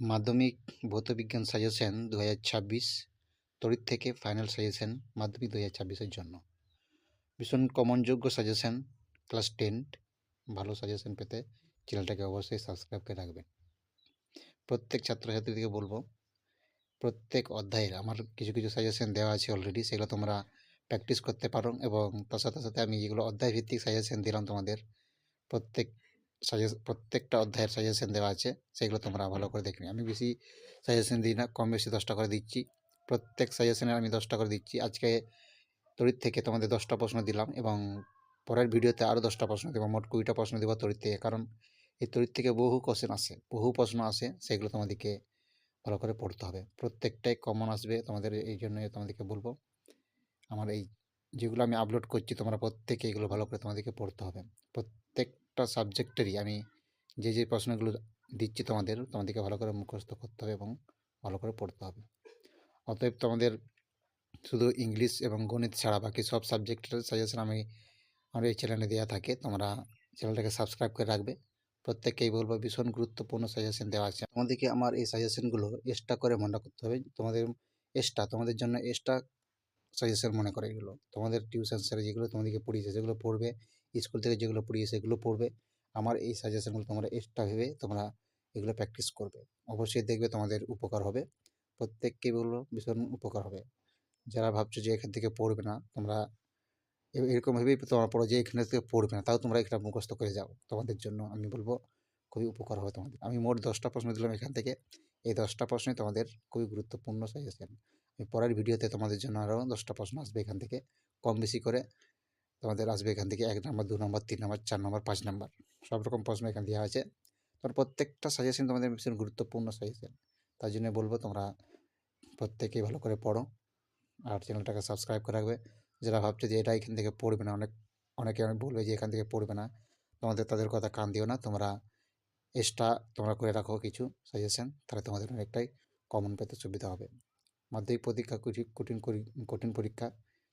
মাধ্যমিক ভৌতবিজ্ঞান সাজেশন দু হাজার ছাব্বিশ, তড়িৎ থেকে ফাইনাল সাজেশন মাধ্যমিক দু হাজার ছাব্বিশের জন্য। ভীষণ কমনযোগ্য সাজেশন, ক্লাস টেন, ভালো সাজেশন পেতে চ্যানেলটাকে অবশ্যই সাবস্ক্রাইব করে রাখবেন। প্রত্যেক ছাত্রছাত্রীদেরকে বলব, প্রত্যেক অধ্যায়ের আমার কিছু কিছু সাজেশন দেওয়া আছে অলরেডি সেগুলো তোমরা প্র্যাকটিস করতে পারো এবং তার সাথে সাথে আমি যেগুলো অধ্যায় ভিত্তিক সাজেশন দিলাম তোমাদের, প্রত্যেক সাজেস প্রত্যেকটা অধ্যায়ের সাজেশন দেওয়া আছে, সেগুলো তোমরা ভালো করে দেখবে আমি বেশি সাজেশন দিই না, কম বেশি দশটা করে দিচ্ছি। প্রত্যেক সাজেশনের আমি দশটা করে দিচ্ছি। আজকে তড়িৎ থেকে তোমাদের দশটা প্রশ্ন দিলাম এবং পরের ভিডিওতে আরও দশটা প্রশ্ন দেবো, মোট কুড়িটা প্রশ্ন দেবো তড়িৎ থেকে, কারণ এই তড়িৎ থেকে বহু কোশ্চেন আসে, বহু প্রশ্ন আসে, সেগুলো তোমাদেরকে ভালো করে পড়তে হবে। প্রত্যেকটাই কমন আসবে, তোমাদের এই জন্য তোমাদেরকে বলব। আমার এই যেগুলো আমি আপলোড করছি, তোমরা প্রত্যেকে এগুলো ভালো করে তোমাদেরকে পড়তে হবে। প্রত্যেকটা সাবজেক্টেরই আমি যে যে প্রশ্নগুলো দিচ্ছি তোমাদের, তোমাদেরকে ভালো করে মুখস্থ করতে হবে এবং ভালো করে পড়তে হবে। অতএব তোমাদের শুধু ইংলিশ এবং গণিত ছাড়া বাকি সব সাবজেক্টের সাজেশন আমি আমার এই চ্যানেলে দেওয়া থাকে। তোমরা চ্যানেলটাকে সাবস্ক্রাইব করে রাখবে। প্রত্যেককেই বলব ভীষণ গুরুত্বপূর্ণ সাজেশন দেওয়া আছে। তোমাদেরকে আমার এই সাজেশনগুলো এক্সট্রা করে মনে করতে হবে। তোমাদের এক্সট্রা তোমাদের জন্য এক্সট্রা সাজেশন মনে করে এগুলো। তোমাদের টিউশন স্যারে যেগুলো তোমাদেরকে পড়িয়েছে সেগুলো পড়বে স্কুল থেকে যেগুলো পড়িয়ে সেগুলো পড়বে। আমার এই সাজেশনগুলো তোমরা এক্সট্রা ভেবে তোমরা এগুলো প্র্যাকটিস করবে। অবশ্যই দেখবে তোমাদের উপকার হবে। প্রত্যেককে বলব ভীষণ উপকার হবে। যারা ভাবছ যে এখান থেকে পড়বে না, তোমরা এ- এরকমভাবেই তোমরা পড়ো যে এখানে থেকে পড়বে না, তাও তোমরা এটা মুখস্থ করে যাও তোমাদের জন্য। আমি বলব খুবই উপকার হবে তোমাদের। আমি মোট দশটা প্রশ্ন দিলাম এখান থেকে। এই দশটা প্রশ্নই তোমাদের খুবই গুরুত্বপূর্ণ সাজেশন পরের ভিডিওতে তোমাদের জন্য আরও দশটা প্রশ্ন আসবে এখান থেকে। কম বেশি করে তোমাদের আসবে এখান থেকে এক নম্বর, দু নম্বর, তিন নম্বর, চার নম্বর, পাঁচ নম্বর। সব রকম প্রশ্ন এখানে দেওয়া আছে তোর প্রত্যেকটা সাজেশন তোমাদের ভীষণ গুরুত্বপূর্ণ সাজেশন তার জন্য বলব তোমরা প্রত্যেকেই ভালো করে পড়ো আর চ্যানেলটাকে সাবস্ক্রাইব করে রাখবে। যারা ভাবছে যে এটা এখান থেকে পড়বে না, অনেক, অনেকে অনেক বলবে যে এখান থেকে পড়বে না। তোমাদের, তাদের কথা কান দিও না। তোমরা এক্সট্রা তোমরা করে রাখো কিছু সাজেশন তাহলে তোমাদের অনেকটাই কমন পেতে সুবিধা হবে। মাধ্যমিক পরীক্ষা কঠিন কঠিন কঠিন পরীক্ষা,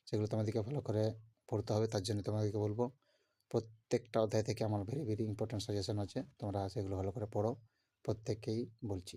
সেগুলো তোমাদেরকে ভালো করে পড়তে হবে, তার জন্য তোমাদেরকে বলব, প্রত্যেকটা অধ্যায় থেকে আমার ভেরি ভেরি ইম্পর্টেন্ট সাজেশন আছে, তোমরা সেগুলো ভালো করে পড়ো, প্রত্যেককেই বলছি।